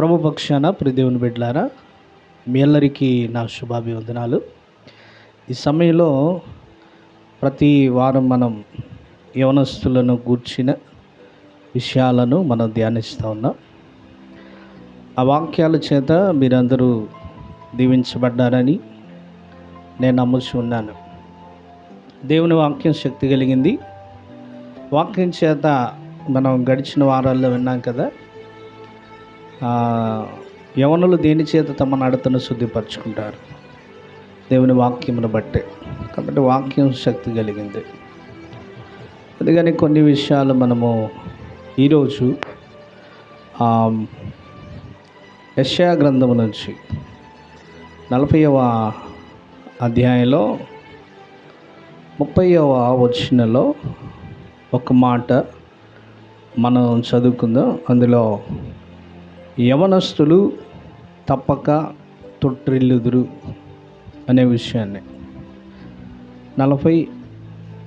ప్రభు పక్షాన ప్రదేవుని బిడ్డలారా మీ అందరికీ నా శుభాభివందనాలు. ఈ సమయంలో ప్రతి వారం మనం యవనస్తులను గూర్చిన విషయాలను మనం ధ్యానిస్తూ ఉన్నాం. ఆ వాక్యాల చేత మీరందరూ దీవించబడ్డారని నేను నమ్ముచు ఉన్నాను. దేవుని వాక్యం శక్తి కలిగింది. వాక్యం చేత మనం గడిచిన వారాల్లో విన్నాం కదా యవనులు దేని చేత తమ నడతను శుద్ధిపరచుకుంటారు? దేవుని వాక్యమును బట్టే. కాబట్టి వాక్యం శక్తి కలిగింది. అందుకని కొన్ని విషయాలు మనము ఈరోజు యశయా గ్రంథం గ్రంథము నుంచి నలభైవ అధ్యాయంలో ముప్పైవ వచ్చినలో ఒక మాట మనం చదువుకుందాం. అందులో యవనస్తులు తప్పక తొట్టిల్లుదురు అనే విషయాన్ని. నలభై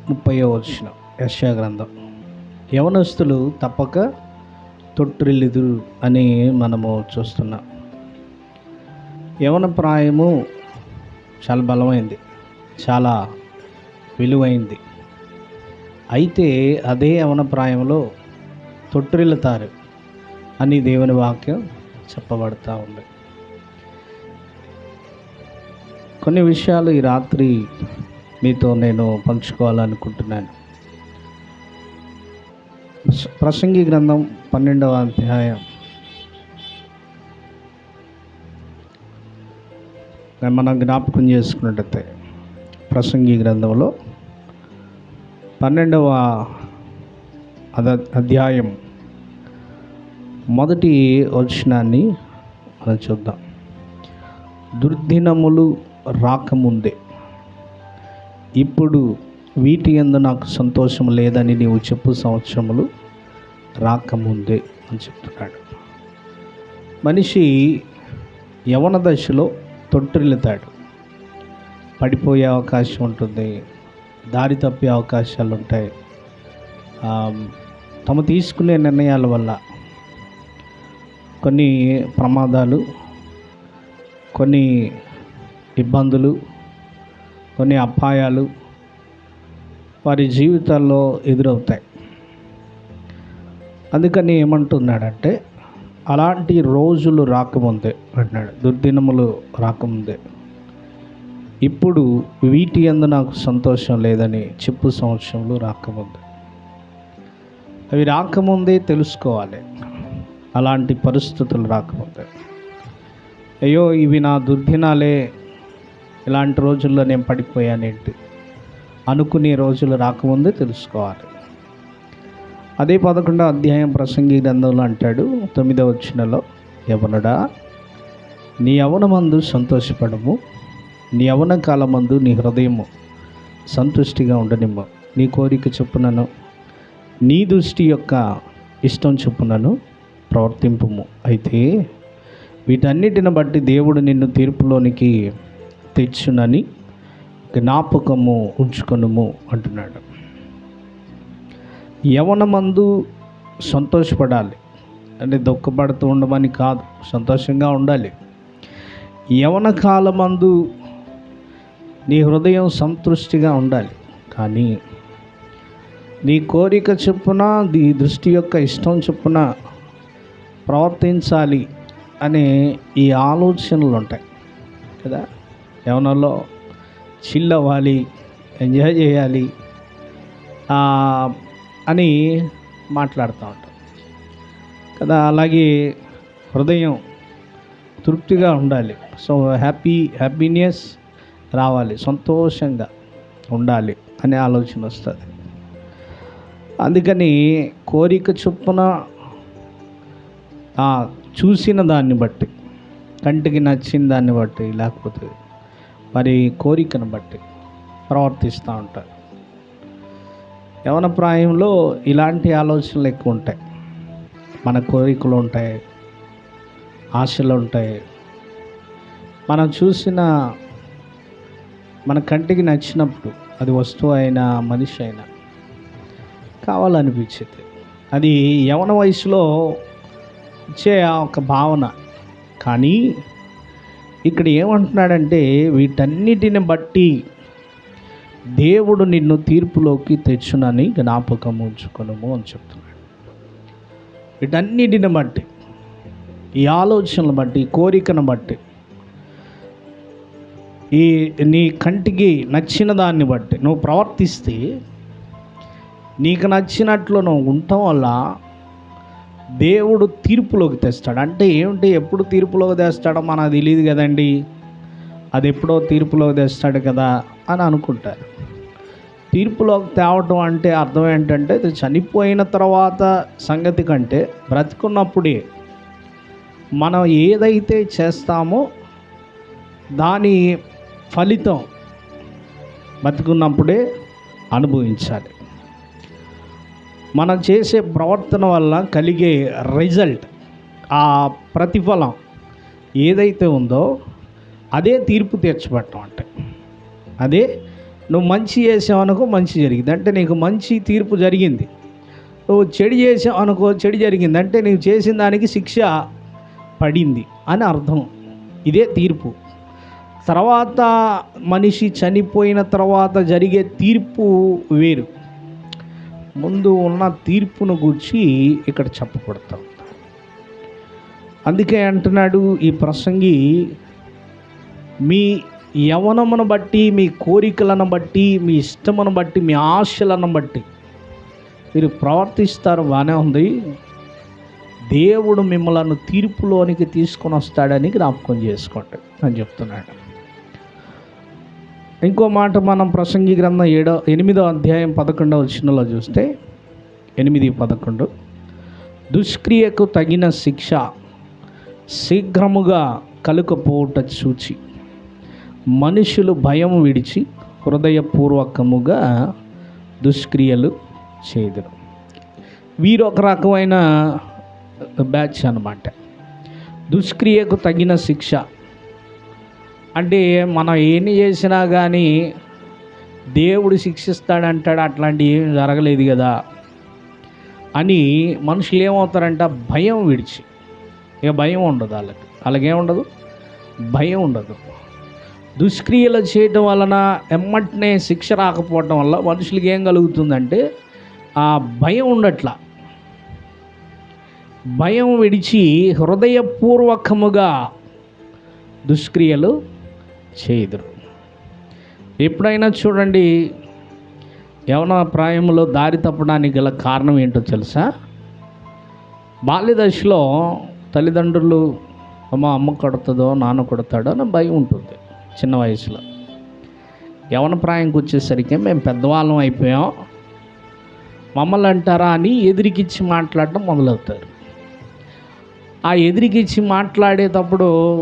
ముప్పై వచ్చిన యశా గ్రంథం. యవనస్తులు తప్పక తొట్టిల్లుదురు అని మనము చూస్తున్నాం. యవన ప్రాయము చాలా బలమైంది చాలా విలువైంది. అయితే అదే యవన ప్రాయంలో తొట్టిల్లుతారు. అని దేవుని వాక్యం చెప్పబడతా ఉంది. కొన్ని విషయాలు ఈ రాత్రి మీతో నేను పంచుకోవాలనుకుంటున్నాను. ప్రసంగి గ్రంథం పన్నెండవ అధ్యాయం. మనం జ్ఞాపకం చేసుకున్నట్టయితే ప్రసంగి గ్రంథంలో పన్నెండవ అధ్యాయం మొదటి వచనాన్ని మనం చూద్దాం. దుర్దినములు రాకముందే ఇప్పుడు వీటి ఎందు నాకు సంతోషం లేదని నీవు చెప్పు సంవత్సరములు రాకముందే అని చెప్తున్నాడు. మనిషి యవన దశలో తొట్టిల్లుతాడు. పడిపోయే అవకాశం ఉంటుంది. దారి తప్పే అవకాశాలు ఉంటాయి. తమ తీసుకునే నిర్ణయాల వల్ల కొన్ని ప్రమాదాలు కొన్ని ఇబ్బందులు కొన్ని అపాయాలు వారి జీవితాల్లో ఎదురవుతాయి. అందుకని ఏమంటున్నాడంటే అలాంటి రోజులు రాకముందే అంటున్నాడు. దుర్దినములు రాకముందే ఇప్పుడు వీటి అందు నాకు సంతోషం లేదని చెప్పు సంవత్సరంలో రాకముందే. అవి రాకముందే తెలుసుకోవాలి. అలాంటి పరిస్థితులు రాకపోతే అయ్యో ఇవి నా దుర్దినాలే. ఇలాంటి రోజుల్లో నేను పడిపోయానేంటి? అనుకునే రోజులు రాకముందే తెలుసుకోవాలి. అదే పదకొండో అధ్యాయం ప్రసంగి గ్రంథంలో అంటాడు తొమ్మిదవ వచ్చినలో యవనుడా నీ యవనమందు సంతోషపడము నీ యవన కాలమందు నీ హృదయము సంతుష్టిగా ఉండనిమ్ము. నీ కోరిక చొప్పునను నీ దృష్టి యొక్క ఇష్టం చొప్పునను ప్రవర్తింపుము. అయితే వీటన్నిటిని బట్టి దేవుడు నిన్ను తీర్పులోనికి తెచ్చునని జ్ఞాపకము ఉంచుకొనుము అంటున్నాడు. యవనమందు సంతోషపడాలి. అంటే దుఃఖపడుతూ ఉండమని కాదు సంతోషంగా ఉండాలి. యవన కాలమందు నీ హృదయం సంతృష్టిగా ఉండాలి. కానీ నీ కోరిక చొప్పున నీ దృష్టి యొక్క ఇష్టం చొప్పున ప్రవర్తించాలి అనే ఈ ఆలోచనలు ఉంటాయి. కదా? యవనంలో చిల్ అవ్వాలి ఎంజాయ్ చేయాలి అని మాట్లాడుతూ ఉంటాం. కదా? అలాగే హృదయం తృప్తిగా ఉండాలి. సో హ్యాపీ హ్యాపీనెస్ రావాలి. సంతోషంగా ఉండాలి అనే ఆలోచన వస్తుంది. అందుకని కోరిక చొప్పున చూసిన దాన్ని బట్టి కంటికి నచ్చిన దాన్ని బట్టి లేకపోతే మరి కోరికను బట్టి ప్రవర్తిస్తూ ఉంటారు. యవన ప్రాయంలో ఇలాంటి ఆలోచనలు ఎక్కువ ఉంటాయి. మన కోరికలు ఉంటాయి ఆశలు ఉంటాయి. మనం చూసిన మన కంటికి నచ్చినప్పుడు అది వస్తువు అయినా మనిషి అయినా కావాలనిపించింది. అది యవన వయసులో ఇచ్చే ఆ ఒక భావన. కానీ ఇక్కడ ఏమంటున్నాడంటే వీటన్నిటిని బట్టి దేవుడు నిన్ను తీర్పులోకి తెచ్చునని జ్ఞాపకం ఉంచుకునము అని చెప్తున్నాడు. వీటన్నిటిని బట్టి ఈ ఆలోచనలు బట్టి ఈ కోరికను బట్టి ఈ నీ కంటికి నచ్చిన దాన్ని బట్టి నువ్వు ప్రవర్తిస్తే నీకు నచ్చినట్లు నువ్వు ఉండటం వల్ల దేవుడు తీర్పులోకి తెస్తాడు. అంటే ఏమిటి ఎప్పుడు తీర్పులోకి తెస్తాడో మనకు తెలియదు కదండి. అది ఎప్పుడో తీర్పులోకి తెస్తాడు కదా అని అనుకుంటారు. తీర్పులోకి తేవటం అంటే అర్థం ఏంటంటే ఇది చనిపోయిన తర్వాత సంగతి కంటే బ్రతికున్నప్పుడే మనం ఏదైతే చేస్తామో దాని ఫలితం బతుకున్నప్పుడే అనుభవించాలి. మనం చేసే ప్రవర్తన వల్ల కలిగే రిజల్ట్ ఆ ప్రతిఫలం ఏదైతే ఉందో అదే తీర్పు తీర్చబడటం అంటే. అదే నువ్వు మంచి చేసావనుకో మంచి జరిగింది. అంటే నీకు మంచి తీర్పు జరిగింది. నువ్వు చెడు చేసావు అనుకో చెడు జరిగింది. అంటే నీవు చేసిన దానికి శిక్ష పడింది అని అర్థం. ఇదే తీర్పు. తర్వాత మనిషి చనిపోయిన తర్వాత జరిగే తీర్పు వేరు. ముందు ఉన్న తీర్పును గురించి ఇక్కడ చెప్పబడతాం. అందుకే అంటున్నాడు ఈ ప్రసంగి మీ యవనమును బట్టి మీ కోరికలను బట్టి మీ ఇష్టమును బట్టి మీ ఆశలను బట్టి మీరు ప్రవర్తిస్తారు బాగానే ఉంది. దేవుడు మిమ్మల్ని తీర్పులోనికి తీసుకొని వస్తాడని జ్ఞాపకం చేసుకోండి అని చెప్తున్నాడు. ఇంకో మాట మనం ప్రసంగి గ్రంథం ఏడో ఎనిమిదో అధ్యాయం పదకొండవ వచనంలో చూస్తే ఎనిమిది పదకొండు. దుష్క్రియకు తగిన శిక్ష శీఘ్రముగా కలుకపోవుట చూచి మనుషులు భయం విడిచి హృదయపూర్వకముగా దుష్క్రియలు చేదురు. వీరు ఒక రకమైన బ్యాచ్ అన్నమాట. దుష్క్రియకు తగిన శిక్ష అంటే మనం ఏమి చేసినా కానీ దేవుడు శిక్షిస్తాడంటాడు అట్లాంటివి ఏం జరగలేదు కదా అని మనుషులు ఏమవుతారంట భయం విడిచి. ఇక భయం ఉండదు వాళ్ళకి. వాళ్ళకేముండదు భయం ఉండదు. దుష్క్రియలు చేయటం వలన ఎమ్మటనే శిక్ష రాకపోవటం వల్ల మనుషులకి ఏం కలుగుతుందంటే ఆ భయం ఉండట్లా. భయం విడిచి హృదయపూర్వకముగా దుష్క్రియలు చేయుదురు. ఎప్పుడైనా చూడండి యవన ప్రాయంలో దారి తప్పడానికి గల కారణం ఏంటో తెలుసా? బాల్య దశలో తల్లిదండ్రులు అమ్మ అమ్మ కొడతదో నాన్న కొడతాడో అని భయం ఉంటుంది చిన్న వయసులో. యవన ప్రాయంకి వచ్చేసరికి మేము పెద్దవాళ్ళం అయిపోయాం. మమ్మల్ని అంటారా అని ఎదిరికిచ్చి మాట్లాడటం మొదలవుతారు. ఆ ఎదిరికిచ్చి మాట్లాడేటప్పుడు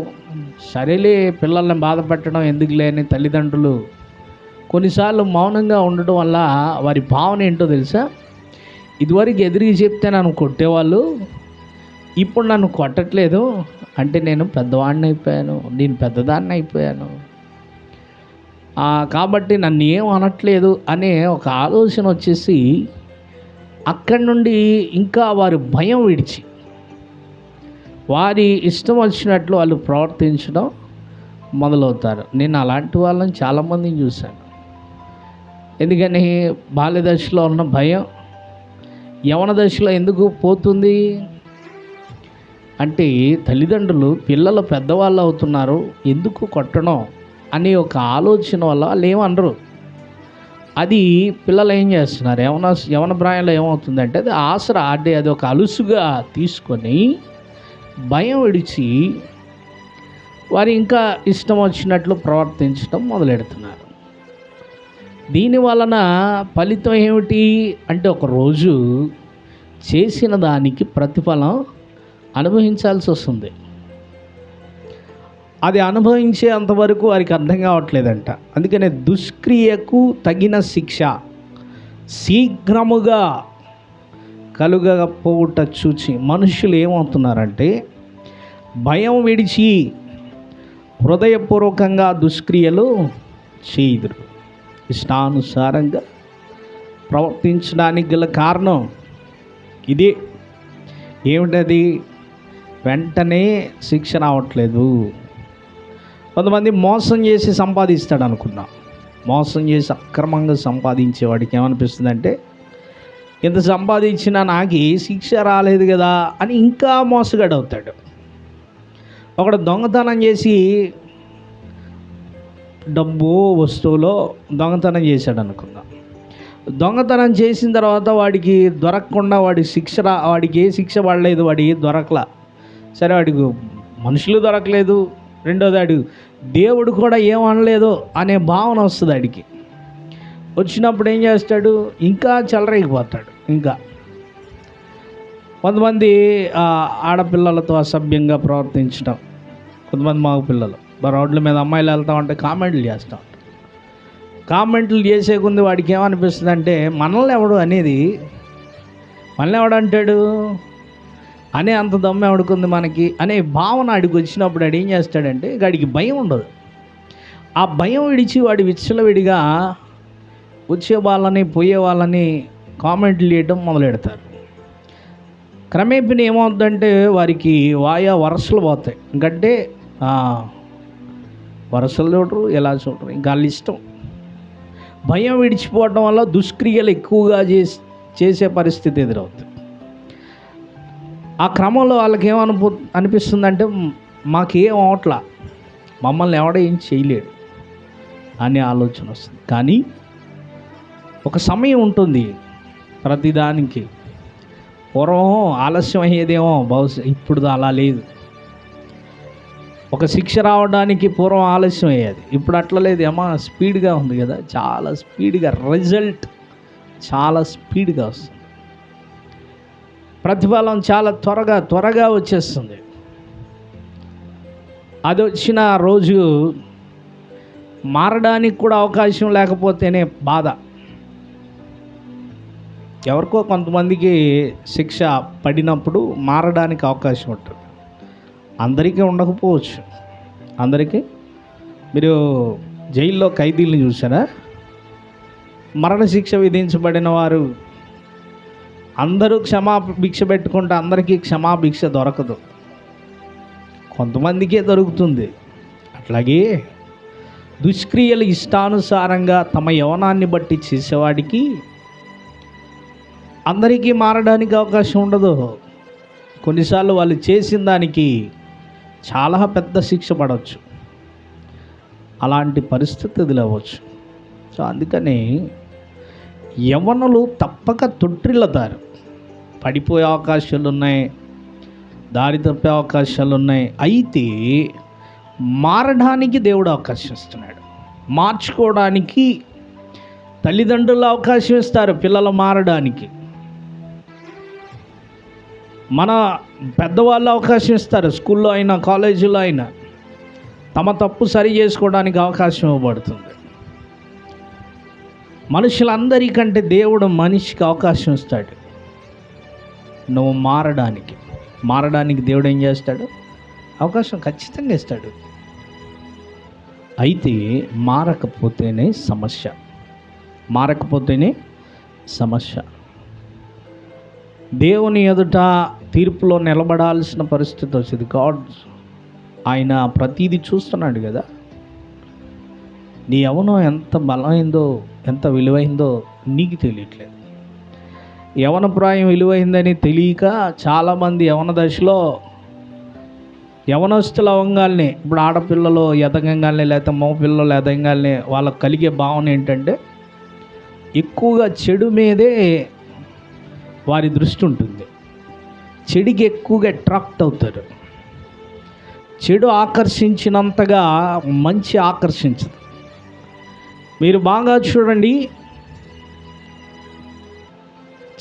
సరేలే పిల్లల్ని బాధపెట్టడం ఎందుకు లేని తల్లిదండ్రులు కొన్నిసార్లు మౌనంగా ఉండడం వల్ల వారి భావన ఏంటో తెలుసా? ఇదివరకు ఎదురుకి చెప్తే నన్ను కొట్టేవాళ్ళు ఇప్పుడు నన్ను కొట్టట్లేదు. అంటే నేను పెద్దవాడిని అయిపోయాను నేను పెద్దదాన్ని అయిపోయాను. కాబట్టి నన్ను ఏం అనట్లేదు అనే ఒక ఆలోచన వచ్చేసి అక్కడి నుండి ఇంకా వారి భయం విడిచి వారి ఇష్టం వచ్చినట్లు వాళ్ళు ప్రవర్తించడం మొదలవుతారు. నేను అలాంటి వాళ్ళని చాలామందిని చూశాను. ఎందుకని? బాల్యదశలో ఉన్న భయం. యవన దశలో ఎందుకు పోతుంది? అంటే తల్లిదండ్రులు పిల్లలు పెద్దవాళ్ళు అవుతున్నారు ఎందుకు కొట్టడం అనే ఒక ఆలోచన వల్ల వాళ్ళు ఏమనరు. అది పిల్లలు ఏం చేస్తున్నారు? యవన యవన ప్రాయంలో ఏమవుతుందంటే అది ఆసరా అంటే అది ఒక అలుసుగా తీసుకొని భయం విడిచి వారు ఇంకా ఇష్టం వచ్చినట్లు ప్రవర్తించడం మొదలెడుతున్నారు. దీని వలన ఫలితం ఏమిటి అంటే ఒక రోజు చేసిన దానికి ప్రతిఫలం అనుభవించాల్సి వస్తుంది. అది అనుభవించే అంతవరకు వారికి అర్థం కావట్లేదంట. అందుకనే దుష్క్రియకు తగిన శిక్ష శీఘ్రముగా కలుగకపోవుట చూచి మనుషులు ఏమవుతున్నారంటే భయం విడిచి హృదయపూర్వకంగా దుష్క్రియలు చేయుదురు. ఇష్టానుసారంగా ప్రవర్తించడానికి గల కారణం ఇదే. ఏమిటది? వెంటనే శిక్ష రావట్లేదు. కొంతమంది మోసం చేసి సంపాదిస్తాడు అనుకున్నా మోసం చేసి అక్రమంగా సంపాదించేవాడికి ఏమనిపిస్తుందంటే ఇంత సంపాదించినా నాకు ఏ శిక్ష రాలేదు కదా అని ఇంకా మోసగాడు అవుతాడు. ఒకడు దొంగతనం చేసి డబ్బు వస్తువులో దొంగతనం చేశాడు అనుకుందాం. దొంగతనం చేసిన తర్వాత వాడికి దొరకకుండా వాడి శిక్ష రా వాడికి ఏ శిక్ష పడలేదు వాడి దొరకలా. సరే వాడికి మనుషులు దొరకలేదు. రెండోది వాడు దేవుడు కూడా ఏమనలేదు అనే భావన వస్తుంది వాడికి. వచ్చినప్పుడు ఏం చేస్తాడు? ఇంకా చెలరేగిపోతాడు. ఇంకా కొంతమంది ఆడపిల్లలతో అసభ్యంగా ప్రవర్తించడం కొంతమంది మగ పిల్లలు రోడ్ల మీద అమ్మాయిలు వెళ్తా ఉంటే కామెంట్లు చేస్తాం. కామెంట్లు చేసే కొంది వాడికి ఏమనిపిస్తుంది అంటే మనల్ని ఎవడు అనేది మనల్ని ఎవడు అంటాడు? అనే అంత దమ్మె ఎవడుకుంది మనకి? అనే భావన అడిగి వచ్చినప్పుడు వాడు ఏం చేస్తాడంటే వాడికి భయం ఉండదు. ఆ భయం విడిచి వాడి విచ్చలవిడిగా వచ్చే వాళ్ళని పోయే వాళ్ళని కామెంట్లు చేయడం మొదలెడతారు. క్రమేపీ ఏమవుతుందంటే వారికి వాయా వరసలు పోతాయి. ఎందుకంటే వరసలు చూడరు ఎలా చూడరు ఇంకా వాళ్ళ ఇష్టం. భయం విడిచిపోవడం వల్ల దుష్క్రియలు ఎక్కువగా చేసి చేసే పరిస్థితి ఎదురవుతుంది ఆ క్రమంలో వాళ్ళకి ఏమనుపు అనిపిస్తుందంటే మాకేం అవట్లా? మమ్మల్ని ఎవడ ఏం చేయలేడు? అనే ఆలోచన వస్తుంది. కానీ ఒక సమయం ఉంటుంది. ప్రతిదానికి. పూర్వం ఆలస్యం అయ్యేదేమో బహుశా ఇప్పుడు అలా లేదు. ఒక శిక్ష రావడానికి పూర్వం ఆలస్యం అయ్యేది. ఇప్పుడు అట్లా లేదు. ఏమా స్పీడ్గా ఉంది కదా. చాలా స్పీడ్గా రిజల్ట్ చాలా స్పీడ్గా వస్తుంది. ప్రతిఫలం చాలా త్వరగా త్వరగా వచ్చేస్తుంది. అది వచ్చిన రోజు మారడానికి కూడా అవకాశం లేకపోతేనే బాధ. ఎవరికో కొంతమందికి శిక్ష పడినప్పుడు మారడానికి అవకాశం ఉంటుంది. అందరికీ ఉండకపోవచ్చు. అందరికీ? మీరు జైల్లో ఖైదీలను చూసారా మరణశిక్ష విధించబడిన వారు అందరూ క్షమా భిక్ష పెట్టుకుంటే అందరికీ క్షమాభిక్ష దొరకదు. కొంతమందికే దొరుకుతుంది. అట్లాగే దుష్క్రియలు ఇష్టానుసారంగా తమ యవనాన్ని బట్టి చేసేవాడికి అందరికీ మారడానికి అవకాశం ఉండదు. కొన్నిసార్లు వాళ్ళు చేసిన దానికి చాలా పెద్ద శిక్ష పడవచ్చు. అలాంటి పరిస్థితి ఎదురవ్వచ్చు సో అందుకని యవనులు తప్పక తొట్టిల్లతారు పడిపోయే అవకాశాలు ఉన్నాయి దారి తప్పే అవకాశాలు ఉన్నాయి. అయితే మారడానికి దేవుడు అవకాశం ఇస్తున్నాడు. మార్చుకోవడానికి తల్లిదండ్రులు అవకాశం ఇస్తారు పిల్లలు మారడానికి. మన పెద్దవాళ్ళు అవకాశం ఇస్తారు స్కూల్లో అయినా కాలేజీలో అయినా. తమ తప్పు సరి చేసుకోవడానికి అవకాశం ఇవ్వబడుతుంది. మనుషులందరికంటే దేవుడు మనిషికి అవకాశం ఇస్తాడు. నువ్వు మారడానికి. మారడానికి దేవుడు ఏం చేస్తాడు? అవకాశం ఖచ్చితంగా ఇస్తాడు. అయితే మారకపోతేనే సమస్య. మారకపోతేనే సమస్య. దేవుని ఎదుట తీర్పులో నిలబడాల్సిన పరిస్థితి వచ్చింది. గాడ్ ఆయన ప్రతీది చూస్తున్నాడు కదా. నీ యవనం ఎంత బలమైందో ఎంత విలువైందో నీకు తెలియట్లేదు. యవన ప్రాయం విలువైందని తెలియక చాలామంది యవన దశలో యవనస్తుల అవంగాల్ని ఇప్పుడు ఆడపిల్లలు ఎదగంగానే లేకపోతే మగ పిల్లలు ఎదగంగానే వాళ్ళకి కలిగే భావన ఏంటంటే ఎక్కువగా చెడు మీదే వారి దృష్టి ఉంటుంది. చెడుకి ఎక్కువగా అట్రాక్ట్ అవుతారు. చెడు ఆకర్షించినంతగా మంచి ఆకర్షించదు. మీరు బాగా చూడండి.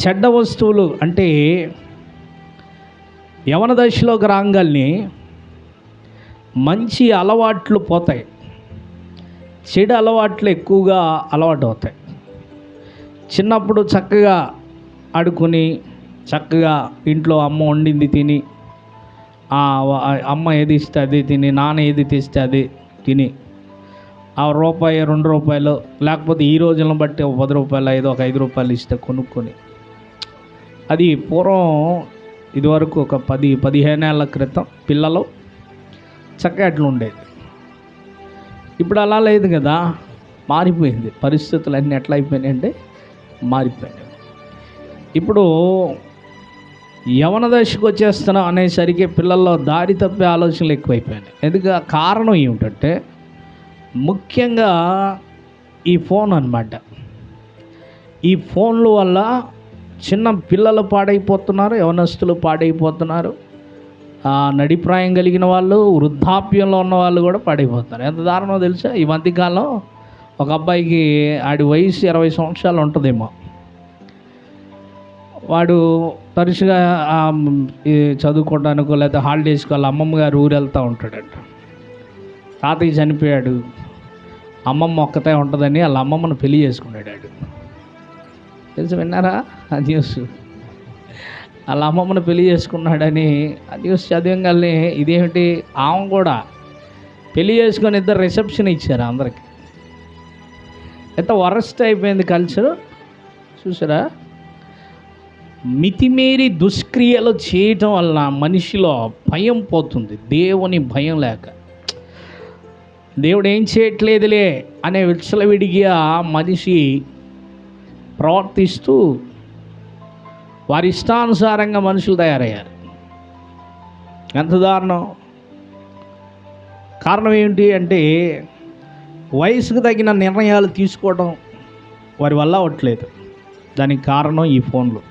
చెడ్డ వస్తువులు అంటే యవన దశలోకి రాగాల్ని మంచి అలవాట్లు పోతాయి. చెడు అలవాట్లు ఎక్కువగా అలవాటు అవుతాయి. చిన్నప్పుడు చక్కగా ఆడుకొని చక్కగా ఇంట్లో అమ్మ వండింది తిని అమ్మ ఏది ఇస్తే అది తిని నాన్న ఏది తెస్తే అది తిని. ఆ రూపాయి రెండు రూపాయలు లేకపోతే ఈ రోజులను బట్టి ఒక పది రూపాయలు ఐదు ఒక ఐదు రూపాయలు ఇస్తే కొనుక్కొని. అది పూర్వం ఇదివరకు ఒక పది పదిహేను ఏళ్ళ క్రితం పిల్లలు చక్కగా అట్లా ఉండేది. ఇప్పుడు అలా లేదు కదా మారిపోయింది. పరిస్థితులు అన్నీ ఎట్లా అయిపోయినాయంటే మారిపోయినాయి. ఇప్పుడు యవన దశకు వచ్చేస్తున్నాం అనేసరికి పిల్లల్లో దారి తప్పే ఆలోచనలు ఎక్కువైపోయినాయి. ఎందుకు? కారణం ఏమిటంటే ముఖ్యంగా ఈ ఫోన్ అన్నమాట. ఈ ఫోన్ల వల్ల చిన్న పిల్లలు పాడైపోతున్నారు యవనస్తులు పాడైపోతున్నారు. ఆ, నడిప్రాయం కలిగిన వాళ్ళు వృద్ధాప్యంలో ఉన్న వాళ్ళు కూడా పాడైపోతున్నారు. ఎంత దారుణో తెలుసా? ఈ మధ్యకాలం ఒక అబ్బాయికి ఆడి వయసు ఇరవై సంవత్సరాలు ఉంటుందేమో. వాడు తరచుగా చదువుకోవడానికో లేకపోతే హాలిడేస్కి వాళ్ళ అమ్మమ్మ గారు ఊరు వెళ్తూ ఉంటాడంట. తాతయ్య చనిపోయాడు. అమ్మమ్మ ఒక్కతే ఉంటుందని వాళ్ళ అమ్మమ్మను పెళ్ళి చేసుకున్నాడు తెలుసు విన్నారా? ఆ న్యూస్ వాళ్ళ అమ్మమ్మను పెళ్ళి చేసుకున్నాడని ఆ న్యూస్ చదివంగానే ఇదేమిటి? ఆమె కూడా పెళ్ళి చేసుకొని ఇద్దరు రిసెప్షన్ ఇచ్చారు అందరికి. ఎంత వరస్ట్ అయిపోయింది కల్చర్ చూసారా? మితిమీరి దుష్క్రియలు చేయటం వల్ల మనిషిలో భయం పోతుంది. దేవుని భయం లేక. దేవుడు ఏం చేయట్లేదులే అనే విచ్చలవిడిగా మనిషి ప్రవర్తిస్తూ వారి ఇష్టానుసారంగా మనుషులు తయారయ్యారు. ఎంత దారుణం. కారణం ఏంటి అంటే వయసుకు తగిన నిర్ణయాలు తీసుకోవడం వారి వల్ల అవ్వట్లేదు. దానికి కారణం ఈ ఫోన్లు.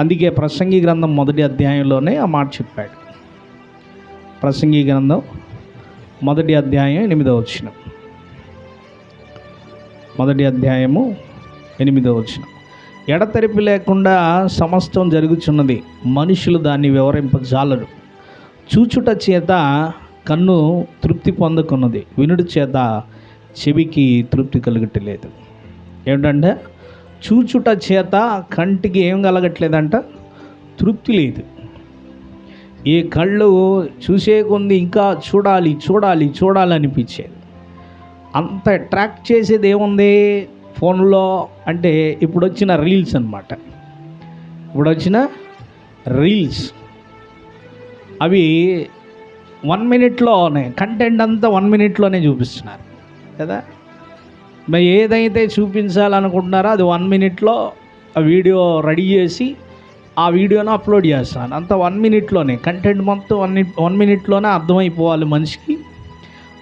అందుకే ప్రసంగి గ్రంథం మొదటి అధ్యాయంలోనే ఆ మాట చెప్పాడు. ప్రసంగి గ్రంథం మొదటి అధ్యాయం ఎనిమిదో వచ్చిన మొదటి అధ్యాయము ఎనిమిదో వచ్చిన ఎడతెరిపి లేకుండా సమస్తం జరుగుచున్నది మనుషులు దాన్ని వివరింపజాలరు. చూచుట చేత కన్ను తృప్తి పొందుకున్నది వినుడి చేత చెవికి తృప్తి కలగట్లేదు. ఏమిటంటే చూచుట చేత కంటికి ఏం కలగట్లేదంట? తృప్తి లేదు. ఈ కళ్ళు చూసే కొంది ఇంకా చూడాలి చూడాలి చూడాలి అనిపించేది అంత అట్రాక్ట్ చేసేది ఏముంది? ఫోన్లో అంటే ఇప్పుడు వచ్చిన రీల్స్ అనమాట ఇప్పుడు వచ్చిన రీల్స్ అవి వన్ మినిట్లోనే కంటెంట్ అంతా వన్ మినిట్లోనే చూపిస్తున్నారు. కదా? మరి ఏదైతే చూపించాలనుకుంటున్నారో అది వన్ మినిట్లో ఆ వీడియో రెడీ చేసి ఆ వీడియోను అప్లోడ్ చేస్తాను. అంత వన్ మినిట్లోనే కంటెంట్ మొత్తం వన్ వన్ మినిట్లోనే అర్థమైపోవాలి మనిషికి.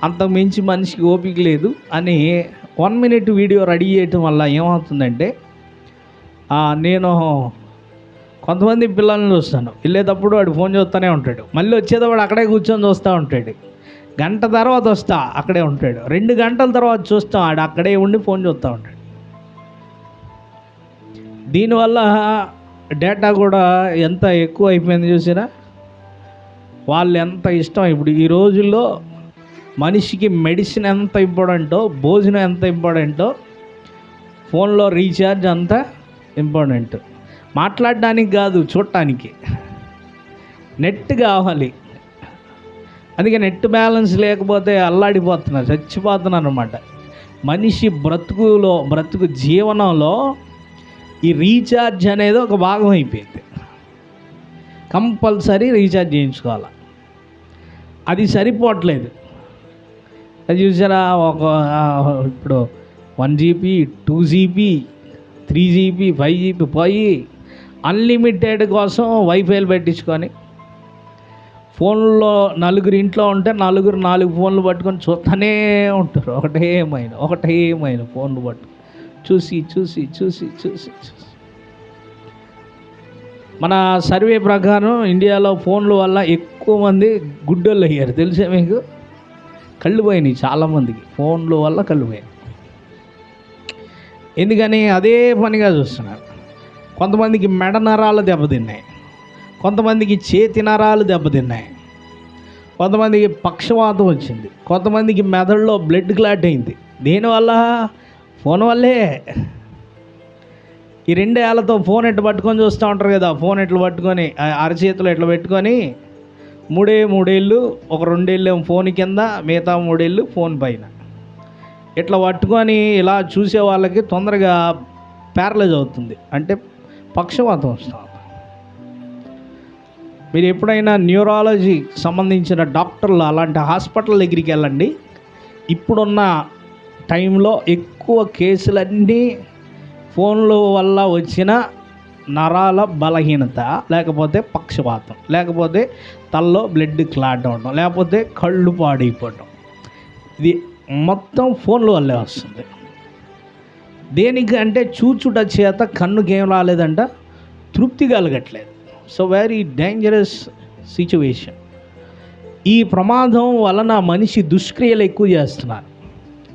అంతకు మించి మనిషికి ఓపిక లేదు. అని వన్ మినిట్ వీడియో రెడీ చేయటం వల్ల ఏమవుతుందంటే నేను కొంతమంది పిల్లల్ని చూస్తాను. వెళ్ళేటప్పుడు వాడు ఫోన్ చూస్తూనే ఉంటాడు. మళ్ళీ వచ్చేటప్పుడు అక్కడే కూర్చొని చూస్తూ ఉంటాడు. గంట తర్వాత వస్తా అక్కడే ఉంటాడు. రెండు గంటల తర్వాత చూస్తాం ఆడు అక్కడే ఉండి ఫోన్ చూస్తూ ఉంటాడు. దీనివల్ల డేటా కూడా ఎంత ఎక్కువ అయిపోయింది చూసినా వాళ్ళు ఎంత ఇష్టం ఇప్పుడు ఈ రోజుల్లో మనిషికి మెడిసిన్ ఎంత ఇంపార్టెంటో భోజనం ఎంత ఇంపార్టెంటో ఫోన్లో రీఛార్జ్ అంత ఇంపార్టెంట్. మాట్లాడడానికి కాదు చూడటానికి. నెట్ కావాలి అందుకే నెట్ బ్యాలెన్స్ లేకపోతే అల్లాడిపోతున్నారు చచ్చిపోతున్నారు అనమాట మనిషి బ్రతుకులో బ్రతుకు జీవనంలో ఈ రీఛార్జ్ అనేది ఒక భాగం అయిపోయింది. కంపల్సరీ రీఛార్జ్ చేయించుకోవాలి. అది సరిపోవట్లేదు. అది చూసారా ఒక ఇప్పుడు one GB two GB three GB five GB పోయి అన్లిమిటెడ్ కోసం వైఫైలు పెట్టించుకొని ఫోన్లో నలుగురు ఇంట్లో ఉంటే నలుగురు నాలుగు ఫోన్లు పట్టుకొని చూస్తూనే ఉంటారు. ఒకటే మైన ఒకటే మైన ఫోన్లు పట్టు చూసి చూసి చూసి చూసి చూసి. మన సర్వే ప్రకారం ఇండియాలో ఫోన్ల వల్ల ఎక్కువ మంది గుడ్డోళ్ళు అయ్యారు. తెలుసా మీకు? కళ్ళు పోయినాయి చాలామందికి. ఫోన్ల వల్ల కళ్ళు పోయినాయి. ఎందుకని? అదే పనిగా చూస్తున్నారు. కొంతమందికి మెడ నరాలు దెబ్బతిన్నాయి. కొంతమందికి చేతి నరాలు దెబ్బతిన్నాయి. కొంతమందికి పక్షవాతం వచ్చింది. కొంతమందికి మెదడులో బ్లడ్ క్లాట్ అయింది. దేనివల్ల? ఫోన్ వల్లే. ఈ రెండు ఏళ్ళతో ఫోన్ ఎట్లా పట్టుకొని చూస్తూ ఉంటారు కదా ఫోన్ ఎట్లు పట్టుకొని అరచేతులు అరచేతిలో ఎట్లా పెట్టుకొని మూడే మూడేళ్ళు ఒక రెండేళ్ళు ఏమో ఫోన్ కింద మిగతా మూడేళ్ళు ఫోన్ పైన. ఇట్లా పట్టుకొని ఇలా చూసే వాళ్ళకి తొందరగా ప్యారలైజ్ అవుతుంది. అంటే పక్షవాతం వస్తుంది. మీరు ఎప్పుడైనా న్యూరాలజీ సంబంధించిన డాక్టర్లు అలాంటి హాస్పిటల్ దగ్గరికి వెళ్ళండి. ఇప్పుడున్న టైంలో ఎక్కువ కేసులన్నీ ఫోన్ల వల్ల వచ్చిన నరాల బలహీనత లేకపోతే పక్షపాతం లేకపోతే తల్లో బ్లడ్ క్లాట్ అవ్వడం లేకపోతే కళ్ళు పాడైపోవడం ఇది మొత్తం ఫోన్ల వల్లే వస్తుంది. దేనికి అంటే చూచుట చేత కన్ను ఏం రాలేదంట తృప్తి కలగట్లేదు. సో వెరీ డేంజరస్ సిచ్యువేషన్ ఈ ప్రమాదం వలన మనిషి దుష్క్రియలు ఎక్కువ చేస్తున్నారు.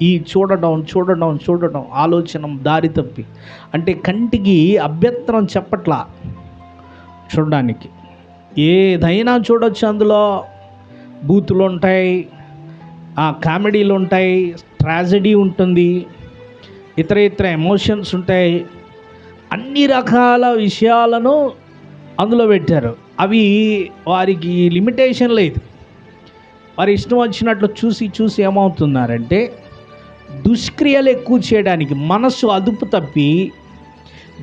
ఈ చూడడం చూడడం చూడడం ఆలోచన దారి తప్పి. అంటే కంటికి అభ్యంతరం చెప్పట్లా చూడడానికి. ఏదైనా చూడొచ్చు అందులో. బూతులు ఉంటాయి ఆ కామెడీలు ఉంటాయి ట్రాజడీ ఉంటుంది ఇతర ఇతర ఎమోషన్స్ ఉంటాయి. అన్ని రకాల విషయాలను అందులో పెట్టారు. అవి వారికి లిమిటేషన్ లేదు. వారి ఇష్టం వచ్చినట్లు చూసి చూసి ఏమవుతున్నారంటే దుష్క్రియలు ఎక్కువ చేయడానికి మనస్సు అదుపు తప్పి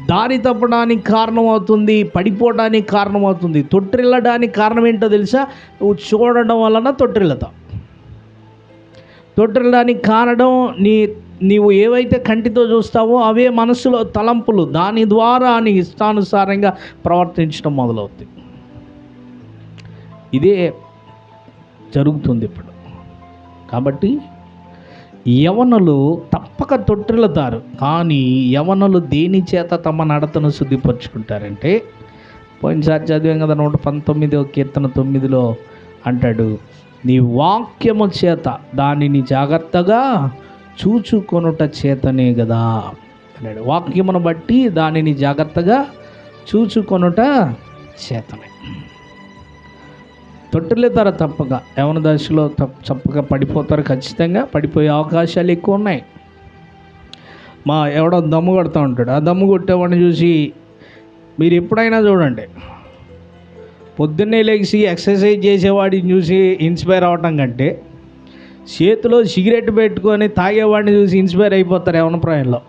దారి తప్పడానికి కారణమవుతుంది పడిపోవడానికి కారణమవుతుంది తొట్టిల్లడానికి కారణం ఏంటో తెలుసా? నువ్వు చూడడం వలన తొట్టిల్లతావు. తొట్టిల్లడానికి కారణం నీ నీవు ఏవైతే కంటితో చూస్తావో అవే మనసులో తలంపులు. దాని ద్వారా నీ ఇష్టానుసారంగా ప్రవర్తించడం మొదలవుతుంది ఇదే జరుగుతుంది ఇప్పుడు. కాబట్టి యవనులు తప్పక తొట్టిల్లుతారు. కానీ యవనులు దేని చేత తమ నడతను శుద్ధిపరుచుకుంటారంటే పోయినసారి చదివాం కదా నూట పంతొమ్మిదో కీర్తన తొమ్మిదిలో అంటాడు నీ వాక్యము చేత దానిని జాగ్రత్తగా చూచుకొనుట చేతనే కదా అన్నాడు. వాక్యమును బట్టి దానిని జాగ్రత్తగా చూచుకొనుట చేతనే. తొట్టిల్లుతారు తప్పక యవన దశలో తప్ప తప్పక పడిపోతారు ఖచ్చితంగా పడిపోయే అవకాశాలు ఎక్కువ ఉన్నాయి. మా ఎవడో దమ్ము కొడతా ఉంటాడు. ఆ దమ్ము కొట్టేవాడిని చూసి మీరు ఎప్పుడైనా చూడండి. పొద్దున్నే లేచి ఎక్సర్సైజ్ చేసేవాడిని చూసి ఇన్స్పైర్ అవ్వటం కంటే చేతిలో సిగరెట్ పెట్టుకొని తాగేవాడిని చూసి ఇన్స్పైర్ అయిపోతారు యవనప్రాయంలో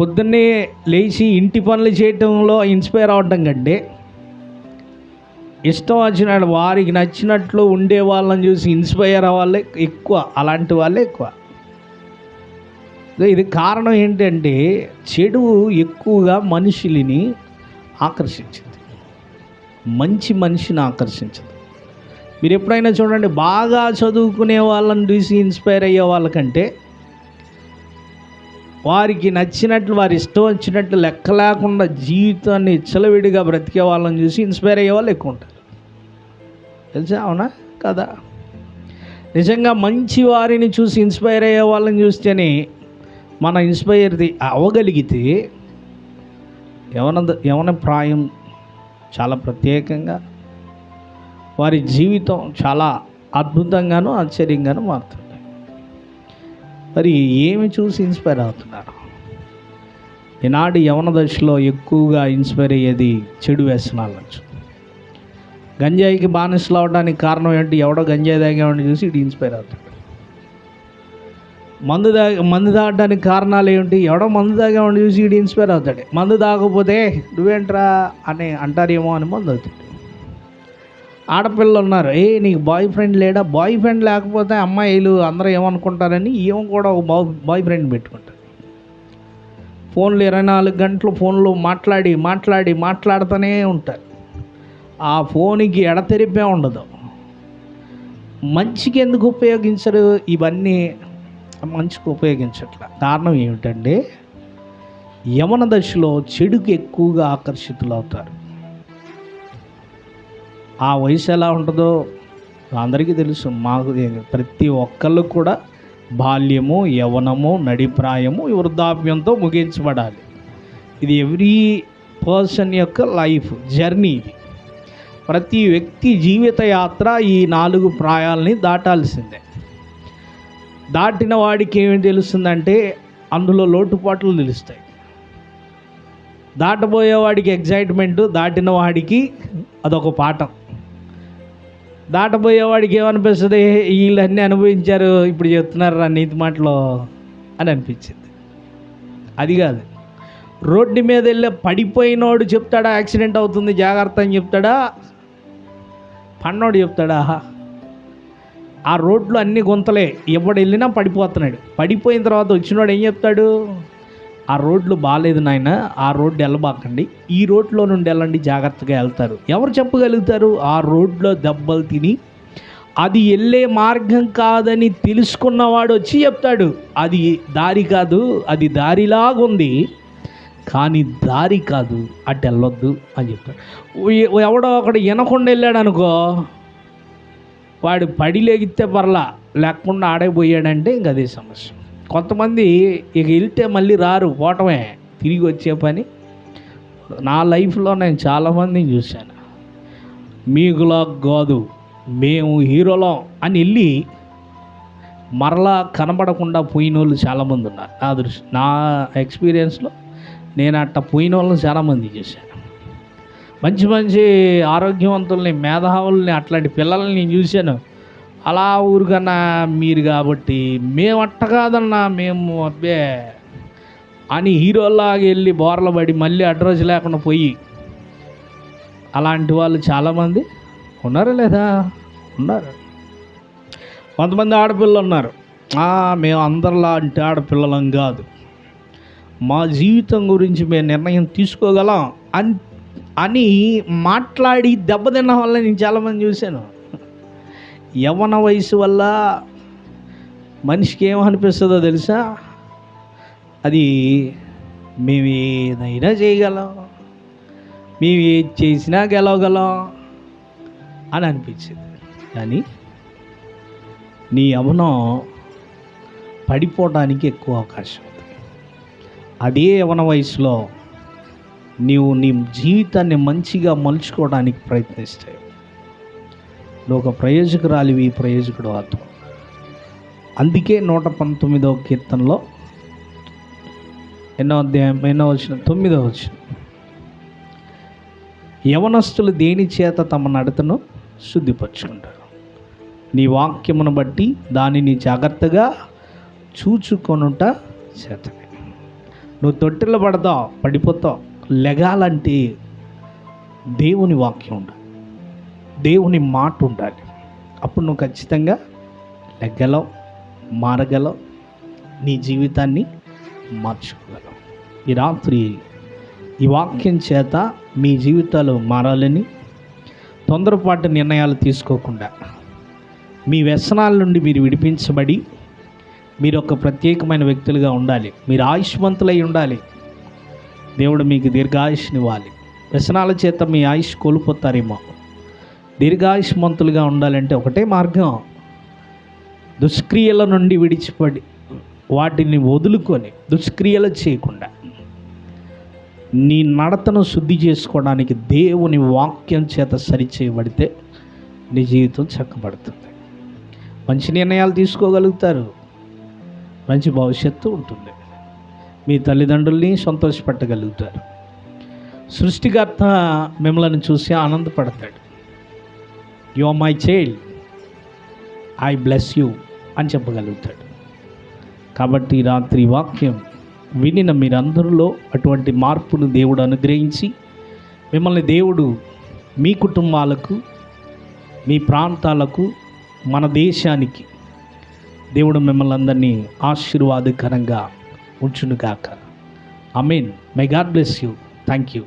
పొద్దున్నే లేచి ఇంటి పనులు చేయటంలో ఇన్స్పైర్ అవ్వటం కంటే ఇష్టం వచ్చిన వారికి నచ్చినట్లు ఉండే వాళ్ళని చూసి ఇన్స్పైర్ అవ్వాలే ఎక్కువ అలాంటి వాళ్ళే ఎక్కువ. ఇది కారణం ఏంటంటే చెడు ఎక్కువగా మనుషులని ఆకర్షించింది. మంచి మనిషిని ఆకర్షించదు. మీరు ఎప్పుడైనా చూడండి బాగా చదువుకునే వాళ్ళని చూసి ఇన్స్పైర్ అయ్యే వాళ్ళకంటే వారికి నచ్చినట్లు వారి ఇష్టం వచ్చినట్లు లెక్క లేకుండా జీవితాన్ని ఇచ్చలవిడిగా బ్రతికే వాళ్ళని చూసి ఇన్స్పైర్ అయ్యే వాళ్ళు ఎక్కువ ఉంటారు. తెలుసా? అవునా? కదా? నిజంగా మంచి వారిని చూసి ఇన్స్పైర్ అయ్యే వాళ్ళని చూస్తేనే మన ఇన్స్పైర్ అవ్వగలిగితే యవన యవన ప్రాయం చాలా ప్రత్యేకంగా వారి జీవితం చాలా అద్భుతంగాను ఆశ్చర్యంగాను మారుతుంది మరి ఏమి చూసి ఇన్స్పైర్ అవుతున్నారు? ఈనాటి యవన దశలో ఎక్కువగా ఇన్స్పైర్ అయ్యేది చెడు వ్యసనాల గంజాయికి బానిసలు అవడానికి కారణం ఏంటి? ఎవడో గంజాయి తాగేవాడిని చూసి ఇటు ఇన్స్పైర్ అవుతాడు మందు తా మందు తాగడానికి కారణాలు ఏంటి? ఎవడో మందు తాగేవాడిని చూసి ఇటు ఇన్స్పైర్ అవుతాడు. మందు తాగకపోతే నువ్వేంట్రా? అని అంటారేమో అని మందు అవుతాడు ఆడపిల్లలు ఉన్నారు. ఏ నీకు బాయ్ ఫ్రెండ్ లేడా? బాయ్ ఫ్రెండ్ లేకపోతే అమ్మాయిలు అందరూ ఏమనుకుంటారని ఈమె కూడా ఒక బాయ్ బాయ్ ఫ్రెండ్ పెట్టుకుంటారు ఫోన్లు ఇరవై నాలుగు గంటలు ఫోన్లో మాట్లాడి మాట్లాడి మాట్లాడుతూనే ఉంటారు. ఆ ఫోన్కి ఎడతెరిపే ఉండదు. మంచికి ఎందుకు ఉపయోగించరు? ఇవన్నీ మంచికి ఉపయోగించట్ల. కారణం ఏమిటంటే యమన దశలో చెడుకు ఎక్కువగా ఆకర్షితులు అవుతారు ఆ వయసు ఎలా ఉంటుందో అందరికీ తెలుసు. మాకు ప్రతి ఒక్కళ్ళు కూడా బాల్యము యవనము నడిప్రాయము వృద్ధాప్యంతో ముగించబడాలి. ఇది ఎవ్రీ పర్సన్ యొక్క లైఫ్ జర్నీ ఇది. ప్రతి వ్యక్తి జీవిత యాత్ర ఈ నాలుగు ప్రాయాల్ని దాటాల్సిందే. దాటిన వాడికి ఏమి తెలుస్తుందంటే అందులో లోటుపాట్లు తెలుస్తాయి. దాటబోయేవాడికి ఎగ్జైట్మెంట్ దాటిన వాడికి అదొక పాఠం. దాటబోయేవాడికి ఏమనిపిస్తుంది? వీళ్ళన్నీ అనుభవించారు ఇప్పుడు చెప్తున్నారు రా నీతి మాటలో అని అనిపించింది. అది కాదు. రోడ్డు మీద వెళ్ళే పడిపోయినోడు చెప్తాడా యాక్సిడెంట్ అవుతుంది జాగ్రత్త అని చెప్తాడా? పన్నోడు చెప్తాడా ఆ రోడ్లు అన్ని గుంతలే ఎవడు వెళ్ళినా పడిపోతున్నాడు. పడిపోయిన తర్వాత వచ్చినోడు ఏం చెప్తాడు? ఆ రోడ్లు బాగాలేదు నాయన ఆ రోడ్డు వెళ్ళబాకండి. ఈ రోడ్లో నుండి వెళ్ళండి జాగ్రత్తగా వెళ్తారు. ఎవరు చెప్పగలుగుతారు? ఆ రోడ్లో దెబ్బలు తిని అది వెళ్ళే మార్గం కాదని తెలుసుకున్నవాడు వచ్చి చెప్తాడు. అది దారి కాదు అది దారిలాగుంది. కానీ దారి కాదు అటు వెళ్ళొద్దు అని చెప్తాడు. ఎవడో ఒకడు వినకుండా వెళ్ళాడు అనుకో వాడు పడి లేగితే పర్లా లేకుండా ఆడే పోయాడంటే ఇంక అదే సమస్య. కొంతమంది ఇక వెళ్తే మళ్ళీ రారు పోవటమే తిరిగి వచ్చే పని. నా లైఫ్లో నేను చాలామందిని చూశాను. మీకులా కాదు మేము హీరోలం అని వెళ్ళి మరలా కనబడకుండా పోయిన వాళ్ళు చాలామంది ఉన్నారు. నా దృష్టి నా ఎక్స్పీరియన్స్లో నేను అట్ట పోయిన వాళ్ళని చాలామంది చూశాను. మంచి మంచి ఆరోగ్యవంతుల్ని మేధావుల్ని అట్లాంటి పిల్లల్ని నేను చూశాను. అలా ఊరికన్నా మీరు కాబట్టి మేము అట్ట కాదన్నా మేము అబ్బే అని హీరోలాగా వెళ్ళి బోర్ల పడి మళ్ళీ అడ్రస్ లేకుండా పోయి అలాంటి వాళ్ళు చాలామంది ఉన్నారా లేదా? ఉన్నారు? కొంతమంది ఆడపిల్లలు ఉన్నారు. మేము అందరిలాంటి ఆడపిల్లలం కాదు. మా జీవితం గురించి మేము నిర్ణయం తీసుకోగలం అని అని మాట్లాడి దెబ్బతిన్న వల్ల నేను చాలామంది చూశాను. యవ్వన వయసు వల్ల మనిషికి ఏమనిపిస్తుందో తెలుసా? అది మేము ఏదైనా చేయగలం. మేము ఏది చేసినా గెలవగలం అని అనిపించింది. కానీ నీ యవనం పడిపోవడానికి ఎక్కువ అవకాశం ఉంది. అదే యవన వయసులో నీవు నీ జీవితాన్ని మంచిగా మలుచుకోవడానికి ప్రయత్నిస్తావు నువ్వు ఒక ప్రయోజకురాలివి ప్రయోజకుడు ఆత్మ అందుకే నూట పంతొమ్మిదవ కీర్తనలో ఎన్నో అధ్యాయం ఎన్నో వచ్చిన తొమ్మిదో వచ్చిన యవనస్తులు దేని చేత తమ నడతను శుద్ధిపరుచుకుంటారు. నీ వాక్యమును బట్టి దానిని జాగ్రత్తగా చూచుకొనుట చేతనే. నువ్వు తొట్టెలో పడతావు పడిపోతావు లెగాలంటే దేవుని వాక్యం ఉండాలి దేవుని మాట ఉండాలి. అప్పుడు నువ్వు ఖచ్చితంగా లెగ్గలవు మారగలవు నీ జీవితాన్ని మార్చుకోగలవు. ఈ రాత్రి ఈ వాక్యం చేత మీ జీవితాలు మారాలని తొందరపాటు నిర్ణయాలు తీసుకోకుండా మీ వ్యసనాల నుండి మీరు విడిపించబడి మీరు ఒక ప్రత్యేకమైన వ్యక్తులుగా ఉండాలి. మీరు ఆయుష్మంతులై ఉండాలి. దేవుడు మీకు దీర్ఘాయుష్నివ్వాలి వ్యసనాల చేత మీ ఆయుష్ కోల్పోతారేమో. దీర్ఘాయుష్మంతులుగా ఉండాలంటే ఒకటే మార్గం. దుష్క్రియల నుండి విడిచిపడి వాటిని వదులుకొని దుష్క్రియలు చేయకుండా నీ నడతను శుద్ధి చేసుకోవడానికి దేవుని వాక్యం చేత సరిచేయబడితే నీ జీవితం చక్కబడుతుంది. మంచి నిర్ణయాలు తీసుకోగలుగుతారు. మంచి భవిష్యత్తు ఉంటుంది. మీ తల్లిదండ్రుల్ని సంతోషపెట్టగలుగుతారు. సృష్టికర్త మిమ్మల్ని చూసి ఆనందపడతాడు. You are my child I bless you అని చెప్పగలుగుతాడు. కాబట్టి రాత్రి వాక్యం వినిన మీరందరిలో అటువంటి మార్పును దేవుడు అనుగ్రహించి మిమ్మల్ని దేవుడు మీ కుటుంబాలకు మీ ప్రాంతాలకు మన దేశానికి దేవుడు మిమ్మల్ని అందరినీ ఆశీర్వాదకరంగా ఉంచును కాక mean my God bless you thank you